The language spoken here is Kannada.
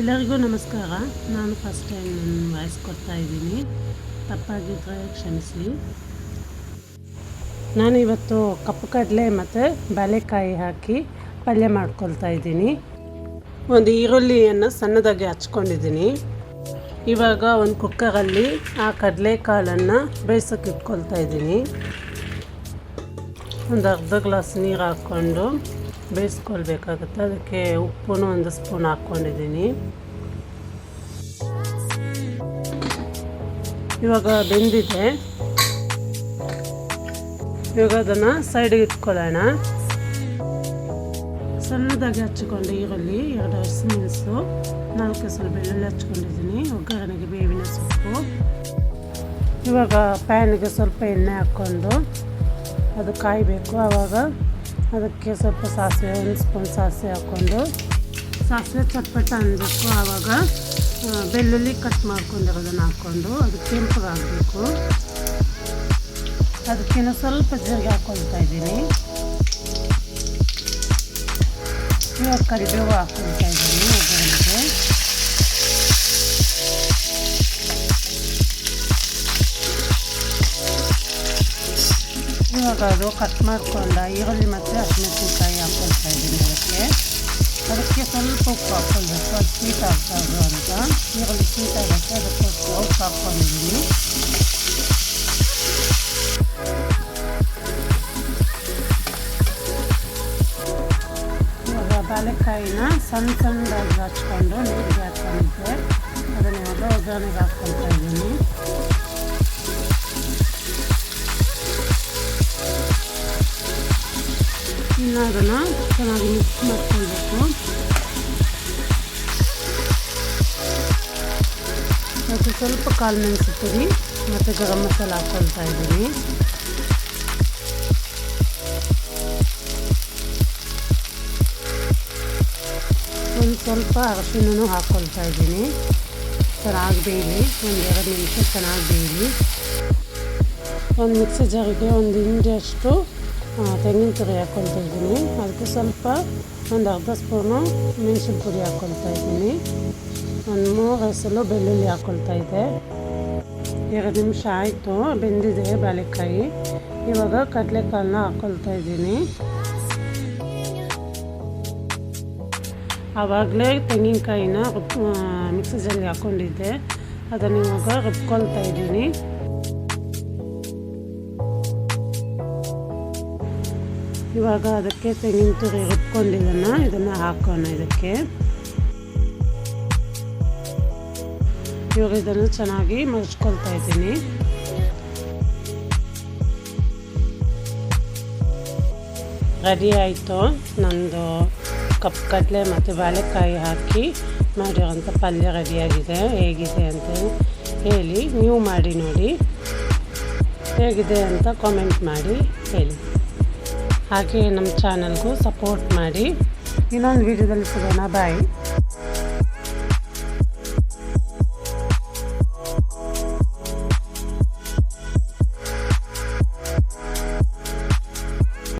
ಎಲ್ಲರಿಗೂ ನಮಸ್ಕಾರ. ನಾನು ಫಸ್ಟ್ ಟೈಮ್ ನನ್ನ ವಾಯ್ಸ್ ಕೊಡ್ತಾ ಇದ್ದೀನಿ. ತಪ್ಪಾಗಿದ್ದರೆ ಕ್ಷಮಿಸಿ ನಾನು ಇವತ್ತು ಕಪ್ಪು ಕಡಲೆ ಮತ್ತು ಬಾಳೆಕಾಯಿ ಹಾಕಿ ಪಲ್ಯ ಮಾಡ್ಕೊಳ್ತಾ ಇದ್ದೀನಿ. ಒಂದು ಈರುಳ್ಳಿಯನ್ನು ಸಣ್ಣದಾಗಿ ಹಚ್ಕೊಂಡಿದ್ದೀನಿ. ಇವಾಗ ಒಂದು ಕುಕ್ಕರಲ್ಲಿ ಆ ಕಡಲೆಕಾಳನ್ನು ಬೇಯಿಸೋಕೆ ಇಟ್ಕೊಳ್ತಾ ಇದ್ದೀನಿ. ಒಂದು ಅರ್ಧ ಗ್ಲಾಸ್ ನೀರು ಹಾಕ್ಕೊಂಡು ಬೇಯಿಸ್ಕೊಳ್ಬೇಕಾಗುತ್ತೆ. ಅದಕ್ಕೆ ಉಪ್ಪು ಒಂದು ಸ್ಪೂನ್ ಹಾಕ್ಕೊಂಡಿದ್ದೀನಿ. ಇವಾಗ ಬೆಂದಿದೆ. ಇವಾಗ ಅದನ್ನು ಸೈಡಿಗೆ ಇಟ್ಕೊಳ್ಳೋಣ. ಸಣ್ಣದಾಗಿ ಹಚ್ಚಿಕೊಂಡು ಈರುಳ್ಳಿ, ಎರಡು ಹಸಿಮೆಣಸು, ನಾಲ್ಕು ಸ್ವಲ್ಪ ಬೆಳ್ಳುಳ್ಳಿ ಹಚ್ಕೊಂಡಿದ್ದೀನಿ. ಒಗ್ಗರಣೆಗೆ ಬೇವಿನ ಸೊಪ್ಪು. ಇವಾಗ ಪ್ಯಾನಿಗೆ ಸ್ವಲ್ಪ ಎಣ್ಣೆ ಹಾಕ್ಕೊಂಡು ಅದು ಕಾಯಬೇಕು. ಆವಾಗ ಅದಕ್ಕೆ ಸ್ವಲ್ಪ ಸಾಸಿವೆ, ಒಂದು ಸ್ಪೂನ್ ಸಾಸಿವೆ ಹಾಕ್ಕೊಂಡು. ಸಾಸಿವೆ ಚಟ್ಪಟ ಅನ್ನಬೇಕು ಆವಾಗ ಬೆಳ್ಳುಳ್ಳಿ ಕಟ್ ಮಾಡ್ಕೊಂಡಿರೋದನ್ನು ಹಾಕ್ಕೊಂಡು ಅದು ಕೆಂಪಗಾಗಬೇಕು ಅದಕ್ಕಿಂತ ಸ್ವಲ್ಪ ಜೀರಿಗೆ ಹಾಕ್ಕೊಳ್ತಾ ಇದ್ದೀನಿ. ಕರಿಬೇವು ಹಾಕ್ಕೊಳ್ತಾ ಇದ್ದೀನಿ. ಇವಾಗ ಅದು ಕಟ್ ಮಾಡ್ಕೊಂಡ ಈರುಳ್ಳಿ ಮತ್ತು ಹಸಿಮೆಣಸಿನ್ಕಾಯಿ ಹಾಕ್ಕೊಳ್ತಾ ಇದ್ದೀನಿ ಅದಕ್ಕೆ ಅದಕ್ಕೆ ಸ್ವಲ್ಪ ಉಪ್ಪು ಹಾಕ್ಕೊಳ್ಬೇಕು ಅದು ಸ್ವೀಟ್ ಆಗ್ಬಾರ್ದು ಅಂತ ಈರುಳ್ಳಿ ಸ್ವೀಟ್ ಆಗುತ್ತೆ ಅದಕ್ಕೋಸ್ಕರ ಉಪ್ಪು ಹಾಕ್ಕೊಂಡಿದ್ದೀನಿ ಇವಾಗ ಬಾಳೆಕಾಯಿನ ಸಣ್ಣ ಸಣ್ಣದಾಗಿ ಹಚ್ಕೊಂಡು ನೀರಿಗೆ ಹಾಕ್ಕೊಂಡಿದ್ದೆ ಅದನ್ನ ಇವಾಗ ಒಗ್ಗರಣೆಗೆ ಹಾಕ್ಕೊಳ್ತಾ ಇದ್ದೀನಿ ಇನ್ನು ಅದನ್ನು ಚೆನ್ನಾಗಿ ಮಿಕ್ಸ್ ಮಾಡ್ಕೊಳ್ಬೇಕು. ಮತ್ತು ಸ್ವಲ್ಪ ಕಾಲು ಮೆಣಸು ಪುಡಿ ಮತ್ತು ಗರಂ ಮಸಾಲ ಹಾಕ್ಕೊಳ್ತಾ ಇದ್ದೀನಿ. ಒಂದು ಸ್ವಲ್ಪ ಅರಸಿನೂ ಹಾಕ್ಕೊಳ್ತಾ ಇದ್ದೀನಿ. ಚೆನ್ನಾಗಿ ಬೇಯಲಿ. ಒಂದು ಎರಡು ನಿಮಿಷ ಚೆನ್ನಾಗಿ ಬೇಯಲಿ. ಒಂದು ಮಿಕ್ಸಿ ಜಾರಿಗೆ ಒಂದು ಹಿಂಡಿಯಷ್ಟು ತೆಂಗಿನ ತುರಿ ಹಾಕ್ಕೊಳ್ತಾ ಇದ್ದೀನಿ. ಅದಕ್ಕೆ ಸ್ವಲ್ಪ ಒಂದು ಅರ್ಧ ಸ್ಪೂನು ಮೆಣಸಿನ ಪುಡಿ ಹಾಕ್ಕೊಳ್ತಾ ಇದ್ದೀನಿ. ಒಂದು ಮೂರು ಹಸಲು ಬೆಳ್ಳುಳ್ಳಿ ಹಾಕ್ಕೊಳ್ತಾ ಇದ್ದೆ ಎರಡು ನಿಮಿಷ ಆಯಿತು, ಬೆಂದಿದೆ ಬಾಳೆಕಾಯಿ. ಇವಾಗ ಕಡಲೆಕಾಳನ್ನ ಹಾಕ್ಕೊಳ್ತಾ ಇದ್ದೀನಿ. ಆವಾಗಲೇ ತೆಂಗಿನಕಾಯಿನ ಮಿಕ್ಸಿ ಜಾರಿಗೆ ಹಾಕ್ಕೊಂಡಿದ್ದೆ ಅದನ್ನು ಇವಾಗ ರುಬ್ಕೊಳ್ತಾ ಇದ್ದೀನಿ. ಇವಾಗ ಅದಕ್ಕೆ ತೆಂಗಿನ ತುರಿ ಹುರ್ಕೊಂಡಿದ್ದನ್ನು ಇದನ್ನು ಹಾಕೋಣ ಇದಕ್ಕೆ. ಇವಾಗ ಇದನ್ನು ಚೆನ್ನಾಗಿ ಮರ್ಚ್ಕೊಳ್ತಾ ಇದ್ದೀನಿ. ರೆಡಿ ಆಯಿತು. ನಂದು ಕಪ್ ಕಡಲೆ ಮತ್ತು ಬಾಳೆಕಾಯಿ ಹಾಕಿ ಮಾಡಿರೋಂಥ ಪಲ್ಯ ರೆಡಿಯಾಗಿದೆ. ಹೇಗಿದೆ ಅಂತ ಹೇಳಿ ನೀವು ಮಾಡಿ ನೋಡಿ. ಹೇಗಿದೆ ಅಂತ ಕಾಮೆಂಟ್ ಮಾಡಿ ಹೇಳಿ. ಹಾಗೆ ನಮ್ಮ ಚಾನಲ್ಗೂ ಸಪೋರ್ಟ್ ಮಾಡಿ. ಇನ್ನೊಂದು ವಿಡಿಯೋದಲ್ಲಿ ಸಿಗೋಣ. ಬಾಯ್.